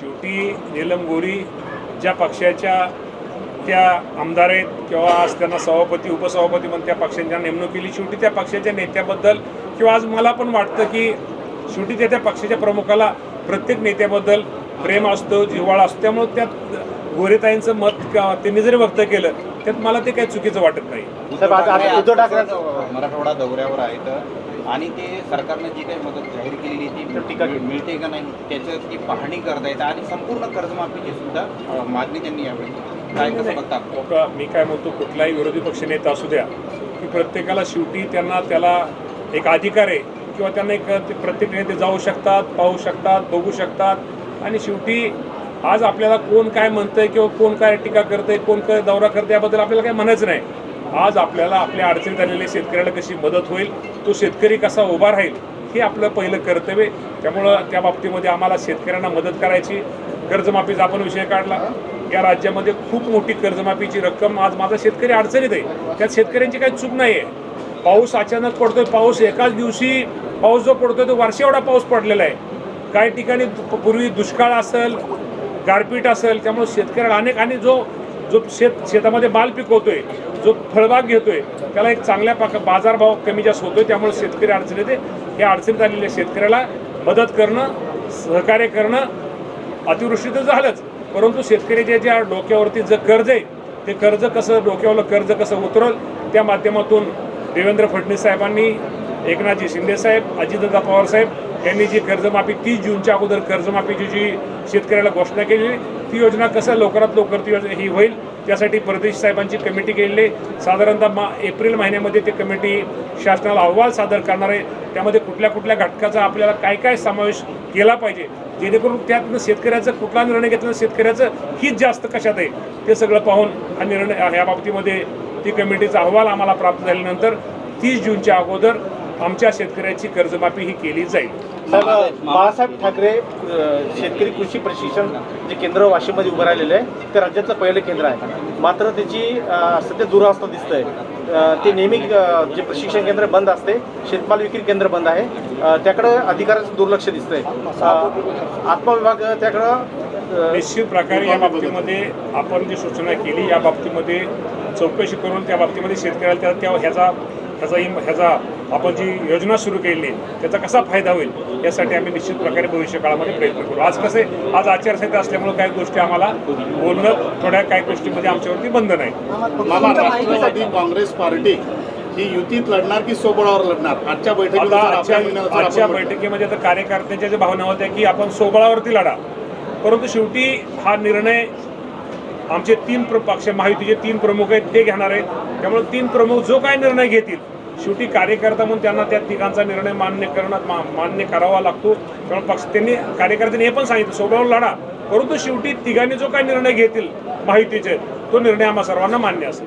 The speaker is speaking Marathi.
शेवटी नीलम गोरी ज्या पक्षाच्या त्या आमदार आहेत किंवा आज त्यांना सभापती उपसभापती म्हणून त्या पक्षांच्या नेमणूक केली शेवटी त्या पक्षाच्या नेत्याबद्दल किंवा आज मला पण वाटतं की शेवटी त्या त्या पक्षाच्या प्रमुखाला प्रत्येक नेत्याबद्दल प्रेम असतं जिव्हाळा असतो. त्यामुळं त्यात गोरेताईंचं मत त्यांनी जरी व्यक्त केलं त्यात मला ते काही चुकीचं वाटत नाही. मराठवाडा दौऱ्यावर आहेत. आणि ते सरकारनं जी काही मदत जाहीर केलेली ती टीका. मिळते का नाही त्याचं ती पाहणी करतायत आणि संपूर्ण कर्जमाफीची सुद्धा मागणी त्यांनी यावेळी काय कसं बघता लोक मी काय म्हणतो कुठलाही विरोधी पक्षनेता असू द्या की प्रत्येकाला शेवटी त्यांना त्याला एक अधिकार आहे किंवा त्यांना एक ते प्रत्येक नेते जाऊ शकतात पाहू शकतात बघू शकतात. आणि शेवटी आज आपल्याला कोण काय म्हणतंय किंवा कोण काय टीका करतंय कोण काय दौरा करतंय याबद्दल आपल्याला काही म्हणायचं नाही. आज आपल्याला आपल्या अडचणीत आलेल्या शेतकऱ्याला कशी मदत होईल तो शेतकरी कसा उभा राहील हे आपलं पहिलं कर्तव्य त्यामुळं त्या बाबतीमध्ये आम्हाला शेतकऱ्यांना मदत करायची. कर्जमाफीचा आपण विषय काढला. या राज्यामध्ये खूप मोठी कर्जमाफीची रक्कम आज माझा शेतकरी अडचणीत आहे. त्यात शेतकऱ्यांची काही चूक नाही आहे. पाऊस अचानक पडतोय पाऊस एकाच दिवशी पाऊस जो पडतोय तो वर्ष एवढा पाऊस पडलेला आहे. काही ठिकाणी पूर्वी दुष्काळ असेल गारपीट असेल त्यामुळे शेतकऱ्याला अनेक आणि जो जो शेत शेतामध्ये माल पिकवतोय जो फळबाग घेतोय त्याला एक चांगल्या पाक बाजारभाव कमी जास्त होतोय त्यामुळे शेतकरी अडचणीत येते. हे अडचणीत आलेल्या शेतकऱ्याला मदत करणं सहकार्य करणं अतिवृष्टी तर झालंच. परंतु शेतकऱ्याच्या ज्या डोक्यावरती जे कर्ज आहे ते कर्ज कसं डोक्यावरलं कर्ज कसं उतरल त्या माध्यमातून देवेंद्र फडणवीस साहेबांनी एकनाथजी शिंदे साहेब अजितदादा पवार साहेब यांनी जी कर्जमाफी तीस जूनच्या अगोदर कर्जमाफीची जी शेतकऱ्याला घोषणा केली ती योजना कसं लवकरात लवकर ती योजना ही होईल. त्यासाठी परदेश साहेबांची कमिटी केलेली साधारणतः मा एप्रिल महिन्यामध्ये ती कमिटी शासनाला अहवाल सादर करणार आहे. त्यामध्ये कुठल्या कुठल्या घटकाचा आपल्याला काय काय समावेश केला पाहिजे जेणेकरून त्यातनं शेतकऱ्याचं कुठला निर्णय घेतला शेतकऱ्याचं हित जास्त कशात आहे ते सगळं पाहून हा निर्णय ह्या बाबतीमध्ये ती कमिटीचा अहवाल आम्हाला प्राप्त झाल्यानंतर तीस जूनच्या अगोदर आमच्या शेतकऱ्याची कर्जमाफी ही केली जाईल. साहेब बाळासाहेब ठाकरे शेतकरी कृषी प्रशिक्षण जे केंद्र वाशिममध्ये उभं राहिलेलं आहे ते राज्यातलं पहिलं केंद्र आहे. मात्र त्याची सध्या दुरावस्था दिसत आहे ते नेहमी जे प्रशिक्षण केंद्र बंद असते शेतमाल विक्री केंद्र बंद आहे. त्याकडं अधिकाऱ्याचं दुर्लक्ष दिसतंय. आत्मविभाग त्याकडं निश्चित प्रकारे या बाबतीमध्ये आपण जी सूचना केली या बाबतीमध्ये चौकशी करून त्या बाबतीमध्ये शेतकऱ्याला त्या ह्याचा ह्याचा इम ह्याचा आपण जी योजना सुरू केली आहे, त्याचा कसा फायदा होईल यासाठी आम्ही निश्चित प्रकारे भविष्य काळामध्ये प्रयत्न करू. आज कसे आज आचारसंहिता असल्यामुळे काही गोष्टी आम्हाला बोलणं थोड्या काही गोष्टीमध्ये आमच्यावरती बंद नाही मामा राष्ट्रवादी काँग्रेस पार्टी ही युतीत लढणार की सोबळावर लढणार? आजच्या बैठकीत आता आजच्या आजच्या बैठकीमध्ये आता कार्यकर्त्यांच्या ज्या भावना होत्या की आपण सोबळावरती लढा. परंतु शेवटी हा निर्णय आमचे तीन प्र पक्ष महायुतीचे तीन प्रमुख आहेत ते घेणार आहेत. त्यामुळे तीन प्रमुख जो काय निर्णय घेतील शेवटी कार्यकर्ता म्हणून त्यांना त्या तिघांचा निर्णय मान्य करणं मा मान्य करावा लागतो. त्यामुळे पक्ष त्यांनी कार्यकर्त्यांनी हे पण सांगितलं सोबळावर लढा. परंतु शेवटी तिघांनी जो काय निर्णय घेतील माहितीचे तो निर्णय आम्हा सर्वांना मान्य असेल.